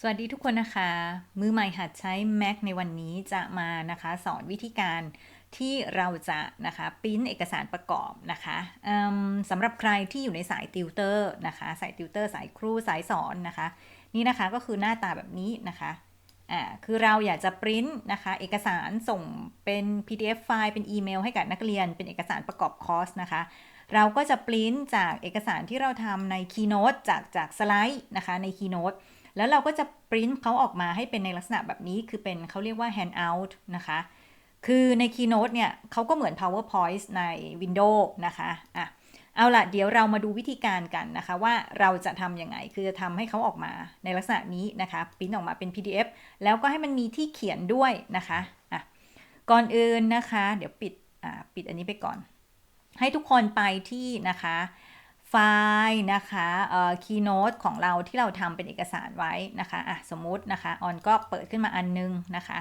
สวัสดีทุกคนนะคะ มือใหม่หัดใช้ Mac ในวันนี้จะมานะคะสอนวิธีการที่เราจะนะคะปริ้นเอกสารประกอบนะคะสำหรับใครที่อยู่ในสายติวเตอร์นะคะสายติวเตอร์สายครูสายสอนนะคะ นี่นะคะก็คือหน้าตาแบบนี้นะคะอ่าคือเราอยากจะปริ้นนะคะเอกสารส่งเป็น PDF ไฟล์เป็นอีเมล ให้กับนักเรียน เป็นเอกสารประกอบคอร์สนะคะเราก็จะปริ้นจากเอกสารที่เราทำใน Keynote จากจากสไลด์นะคะใน Keynote แล้วเราก็จะปริ้นเขาออกมาให้เป็นในลักษณะแบบนี้คือเป็นเขาเรียกว่า handout นะคะ คือใน Keynote เนี่ยเขาก็เหมือน PowerPoint ใน Windows นะคะอะเอาละเดี๋ยวเรามาดูวิธีการกันนะคะ ว่าเราจะทำยังไง คือจะทำให้เขาออกมาในลักษณะนี้นะคะปริ้นออกมาเป็น PDF แล้วก็ให้มันมีที่เขียนด้วยนะคะอะก่อนอื่นนะคะ เดี๋ยวปิดอ่าปิดอันนี้ไปก่อน ให้ทุกคนไปที่นะคะ ไฟล์นะคะเอ่อ keynote ของเราที่เราทำเป็นเอกสารไว้นะคะอะสมมุตินะคะออนก็เปิดขึ้นมาอันนึงนะคะ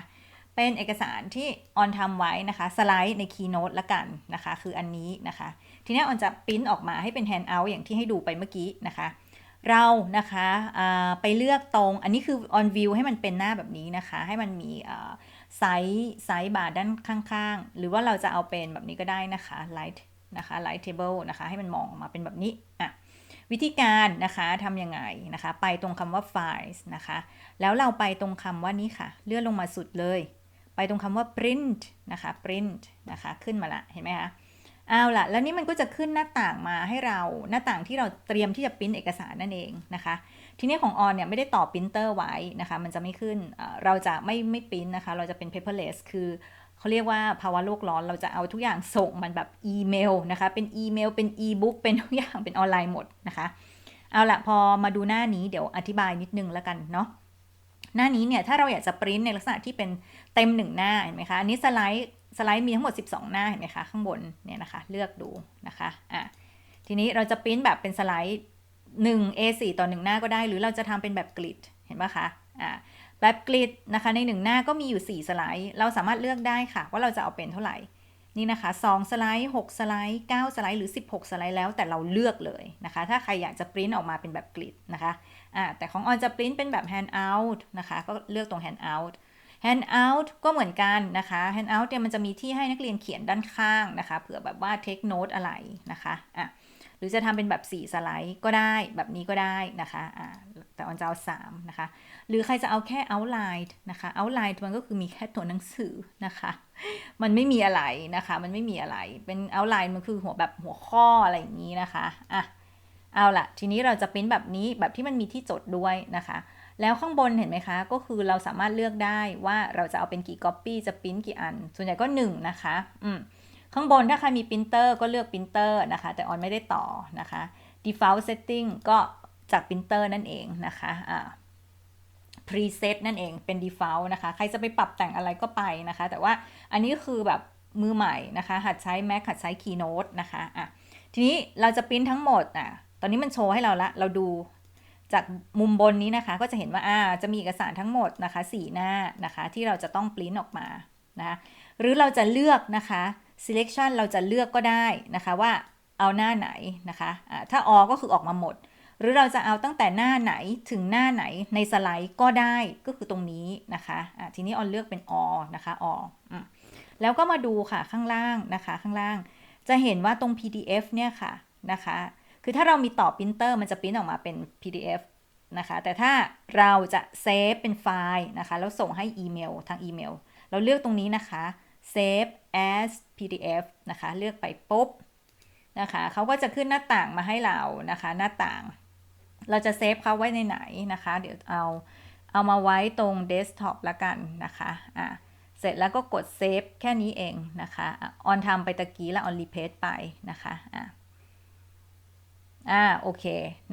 เป็นเอกสารที่ออนทำไว้นะคะสไลด์ใน keynote ละกันนะคะคืออันนี้นะคะทีนี้ออนจะปริ้นออกมาให้เป็น handout อย่างที่ให้ดูไปเมื่อกี้นะคะเรานะคะไปเลือกตรงอันนี้คือ on view ให้มันเป็นหน้าแบบนี้นะคะ ให้มันมีไซส์ไซส์บาร์ด้านข้างๆ หรือว่าเราจะเอาเป็นแบบนี้ก็ได้นะคะ light นะคะ light table นะคะให้มันมองออกมาเป็นแบบนี้อะวิธีการนะคะทำยังไงนะคะ ไปตรงคำว่า files นะคะ แล้วเราไปตรงคำว่านี้ค่ะ เลื่อนลงมาสุดเลย ไปตรงคำว่า print นะคะ print นะคะขึ้นมาละเห็นไหมคะเอาละแล้วนี่มันก็จะขึ้นหน้าต่างมาให้เราหน้าต่างที่เราเตรียมที่จะพิมพ์เอกสารนั่นเองนะคะ ทีนี้ของออนเนี่ยไม่ได้ต่อพิมพ์เตอร์ไว้นะคะ มันจะไม่ขึ้น เราจะไม่ไม่พิมพ์นะคะ เราจะเป็น paperless คือเขาเรียกว่าภาวะโลกร้อน เราจะเอาทุกอย่างส่งมันแบบอีเมลนะคะ เป็นอีเมล เป็นอีบุ๊กเป็นทุกอย่าง เป็นออนไลน์หมดนะคะ เอาละพอมาดูหน้านี้เดี๋ยวอธิบายนิดนึงแล้วกันเนาะ หน้านี้เนี่ยถ้าเราอยากจะปริ้นในลักษณะที่เป็นเต็มหนึ่งหน้าเห็นไหมคะ อันนี้สไลด์สไลด์มีทั้งหมด 12 หน้าเห็นไหมคะข้างบนเนี่ยนะคะ เลือกดูนะคะ อะ ทีนี้เราจะปริ้นแบบเป็นสไลด์ 1 A4 ต่อ 1 หน้าก็ได้ หรือเราจะทำเป็นแบบกริดเห็นปะคะอะแบบกริดนะคะในหนึ่งหน้าก็มีอยู่ 4 สไลด์ เราสามารถเลือกได้ค่ะ ว่าเราจะเอาเป็นเท่าไหร่นี่นะคะ 2 สไลด์ 6 สไลด์ 9 สไลด์ หรือ 16 สไลด์แล้วแต่เราเลือกเลยนะคะ ถ้าใครอยากจะปริ้นออกมาเป็นแบบกริดนะคะอ่าแต่ของออนจะปริ้นเป็นแบบ hand out นะคะก็เลือกตรง hand out hand out ก็เหมือนกันนะคะ hand out เนี่ยมันจะมีที่ให้นักเรียนเขียนด้านข้างนะคะเผื่อแบบว่า take note อะไรนะคะอะ หรือจะทำเป็นแบบ 4 สไลด์ก็ได้แบบนี้ก็ได้นะคะอ่าแต่ออนจะเอา3นะคะ หรือใครจะเอาแค่ outline นะคะ outline มันก็คือมีแค่ตัวหนังสือนะคะ มันไม่มีอะไรนะคะ มันไม่มีอะไร เป็น outline มันคือหัวแบบหัวข้ออะไรอย่างนี้นะคะอะเอาละทีนี้เราจะพิมพ์แบบนี้แบบที่มันมีที่จดด้วยนะคะ แล้วข้างบนเห็นไหมคะ ก็คือเราสามารถเลือกได้ว่าเราจะเอาเป็นกี่ copy จะพิมพ์กี่อัน ส่วนใหญ่ก็1นะคะ อืม ข้างบนถ้าใครมีพิมพ์เตอร์ก็เลือกพิมพ์เตอร์นะคะ แต่ออนไม่ได้ต่อนะคะ default setting ก็จากพิมพ์เตอร์นั่นเองนะคะอ่า preset นั่นเองเป็น default นะคะ ใครจะไปปรับแต่งอะไรก็ไปนะคะ แต่ว่าอันนี้คือแบบมือใหม่นะคะ หัดใช้ Mac หัดใช้ Keynote นะคะอะทีนี้เราจะพิมพ์ทั้งหมดอะตอนนี้มันโชว์ให้เราละ เราดูจากมุมบนนี้นะคะ ก็จะเห็นว่าอ่าจะมีเอกสารทั้งหมดนะคะ 4 หน้านะคะ ที่เราจะต้องปริ้นออกมานะคะหรือเราจะเลือกนะคะ selection เราจะเลือกก็ได้นะคะว่าเอาหน้าไหนนะคะะถ้าออก็คือออกมาหมด หรือเราจะเอาตั้งแต่หน้าไหนถึงหน้าไหนในสไลด์ก็ได้ก็คือตรงนี้นะคะะทีนี้ออนเลือกเป็นอนะคะอแล้วก็มาดูค่ะข้างล่างนะคะข้างล่าง จะเห็นว่าตรง PDF เนี่ยค่ะนะคะ คือถ้าเรามีต่อพิมพ์เตอร์มันจะพิมพ์ออกมาเป็น PDF นะคะแต่ถ้าเราจะเซฟเป็นไฟล์นะคะแล้วส่งให้อีเมลทางอีเมล เราเลือกตรงนี้นะคะ save as PDF นะคะ เลือกไปปุ๊บนะคะเขาก็จะขึ้นหน้าต่างมาให้เรานะคะ หน้าต่าง เราจะเซฟเขาไว้ในไหนนะคะ เดี๋ยวเอาเอามาไว้ตรงเดสก์ท็อปละกันนะคะอะเสร็จแล้วก็กดเซฟแค่นี้เองนะคะออนทำไปตะกี้แล้วออนรีเพสไปนะคะอะอ่าโอเค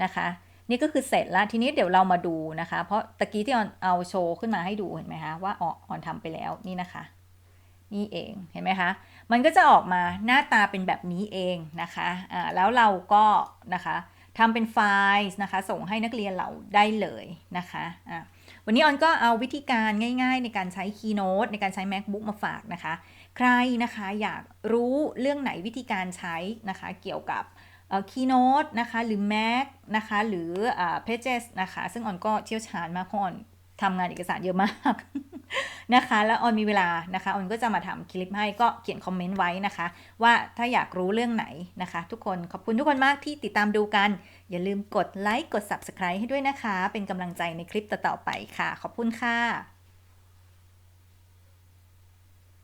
นะคะ นี่ก็คือเสร็จแล้วทีนี้เดี๋ยวเรามาดูนะคะ เพราะตะกี้ที่ออนเอาโชว์ขึ้นมาให้ดูเห็นไหมคะว่าออนทำไปแล้วนี่นะคะ นี่เองเห็นไหมคะ มันก็จะออกมาหน้าตาเป็นแบบนี้เองนะคะอ่าแล้วเราก็นะคะทำเป็นไฟล์นะคะ ส่งให้นักเรียนเราได้เลยนะคะะวันนี้ออนก็เอาวิธีการง่าย ๆ ในการใช้ Keynote ในการใช้ MacBook มาฝากนะคะ ใครนะคะอยากรู้เรื่องไหนวิธีการใช้นะคะ เกี่ยวกับ Keynote นะคะ หรือ Mac นะคะ หรือ Pages นะคะ ซึ่งออนก็เชี่ยวชาญมากเพราะออนทำงานเอกสารเยอะมาก นะคะ แล้วออนมีเวลานะคะออนก็จะมาทำคลิปให้ก็เขียนคอมเมนต์ไว้นะคะ ว่าถ้าอยากรู้เรื่องไหนนะคะ ทุกคนขอบคุณทุกคนมากที่ติดตามดูกัน อย่าลืมกดไลค์กด Subscribe ให้ด้วยนะคะ เป็นกำลังใจในคลิปต่อๆไปค่ะ ขอบคุณค่ะ